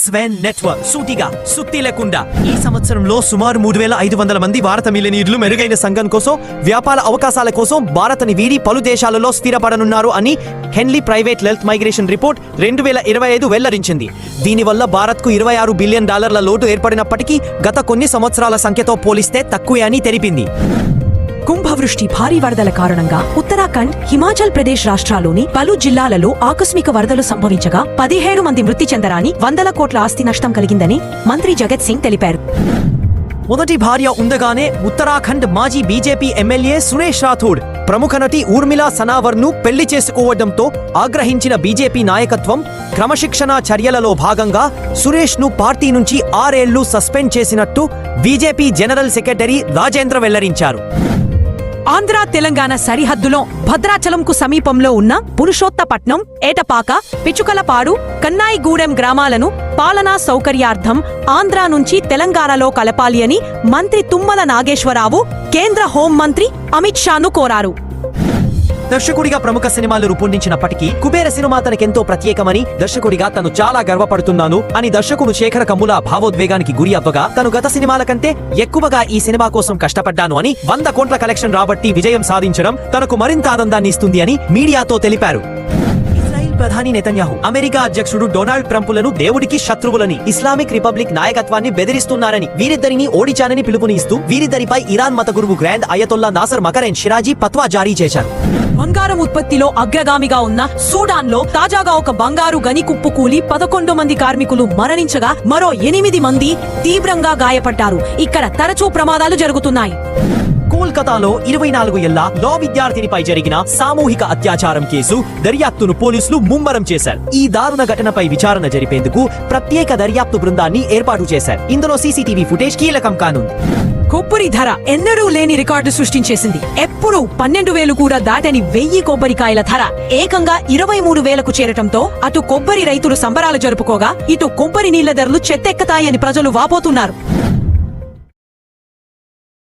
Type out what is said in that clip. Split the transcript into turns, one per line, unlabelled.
స్వెన్ network సూటిగా సుత్తి లేకుండా. ఈ సంవత్సరంలో సుమారు మూడు వేల ఐదు వందల మంది భారత మిలినీర్లు మెరుగైన సంఘం కోసం వ్యాపార అవకాశాల కోసం భారత్ని వీడి పలు దేశాలలో స్థిరపడనున్నారు అని Henley private wealth migration report రెండు వేల ఇరవై ఐదు వెల్లడించింది. దీనివల్ల భారత్కు ఇరవై ఆరు బిలియన్ డాలర్ల లోటు ఏర్పడినప్పటికీ గత కొన్ని సంవత్సరాల సంఖ్యతో పోలిస్తే తక్కువే అని తెలిపింది.
కుంభవృష్టి భారీ వరదల కారణంగా ఉత్తరాఖండ్ హిమాచల్ ప్రదేశ్ రాష్ట్రాల్లోని పలు జిల్లాలలో ఆకస్మిక వరదలు సంభవించగా పదిహేడు మంది మృతి చెందరాని వందల కోట్ల ఆస్తి నష్టం కలిగిందని మంత్రి జగత్ సింగ్ తెలిపారు.
మొదటి భార్య ఉండగానే ఉత్తరాఖండ్ మాజీ బీజేపీ ఎమ్మెల్యే సురేష్ రాథోడ్ ప్రముఖ నటి ఊర్మిళా సనావర్ను పెళ్ళి చేసుకోవడంతో ఆగ్రహించిన బీజేపీ నాయకత్వం క్రమశిక్షణా చర్యలలో భాగంగా సురేష్ను పార్టీ నుంచి ఆరేళ్ళు సస్పెండ్ చేసినట్టు బీజేపీ జనరల్ సెక్రటరీ రాజేంద్ర వెల్లడించారు.
ఆంధ్ర తెలంగాణ సరిహద్దులో భద్రాచలంకు సమీపంలో ఉన్న పురుషోత్తపట్నం ఏటపాక పిచుకలపాడు కన్నాయిగూడెం గ్రామాలను పాలనా సౌకర్యార్థం ఆంధ్ర నుంచి తెలంగాణలో కలపాలి అని మంత్రి తుమ్మల నాగేశ్వరరావు కేంద్ర హోంమంత్రి అమిత్ షాను కోరారు.
దర్శకుడిగా ప్రముఖ సినిమాలు రూపొందించినప్పటికీ కుబేర సినిమా తనకెంతో ప్రత్యేకమని దర్శకుడిగా తను చాలా గర్వపడుతున్నాను అని దర్శకుడు శేఖర కమ్ముల భావోద్వేగానికి గురి అవ్వగా తను గత సినిమాల కంటే ఎక్కువగా ఈ సినిమా కోసం కష్టపడ్డాను అని వంద కోట్ల కలెక్షన్ రాబట్టి విజయం సాధించడం తనకు మరింత ఆనందాన్ని ఇస్తుంది అని మీడియాతో తెలిపారు. ప్రధాని నెతన్యాహు. అమెరికా అధ్యక్షుడు డొనాల్డ్ ట్రంపులను దేవుడికి శత్రువులని ఇస్లామిక్ రిపబ్లిక్ నాయకత్వాన్ని బెదిరిస్తున్నారని వీరిద్దరిని ఓడించానని పిలుపునిస్తూ వీరిద్దరిపై ఇరాన్ మత గురువు గ్రాండ్ అయతొల్లా నాసర్ మకరెన్ షిరాజీ పత్వా జారీ చేశారు.
బంగారం ఉత్పత్తిలో అగ్రగామిగా ఉన్న సూడాన్లో తాజాగా ఒక బంగారు గని కుప్పు కూలి పదకొండు మంది కార్మికులు మరణించగా మరో ఎనిమిది మంది తీవ్రంగా గాయపడ్డారు. ఇక్కడ తరచూ ప్రమాదాలు జరుగుతున్నాయి.
కోల్కతాలో ఇరవై నాలుగు ఏళ్ళ లా విద్యార్థినిపై జరిగిన సామూహిక అత్యాచారం కేసు దర్యాప్తును పోలీసులు ముమ్మరం చేశారు. ఈ దారుణ ఘటనపై విచారణ జరిపేందుకు ప్రత్యేక దర్యాప్తు బృందాన్ని ఏర్పాటు చేశారు. ఇందులో సీసీటీవీ ఫుటేజ్ కీలకం కానుంది.
కొబ్బరి ధర ఎన్నడూ లేని రికార్డు సృష్టించేసింది. ఎప్పుడు పన్నెండు వేలు కూడా దాటని వెయ్యి కొబ్బరికాయల ధర. ఏకంగా ఇరవై మూడు వేలకు చేరటంతో అటు కొబ్బరి రైతులు సంబరాలు జరుపుకోగా ఇటు కొబ్బరి నీళ్ళ ధరలు చెత్తెక్కతాయని ప్రజలు వాపోతున్నారు.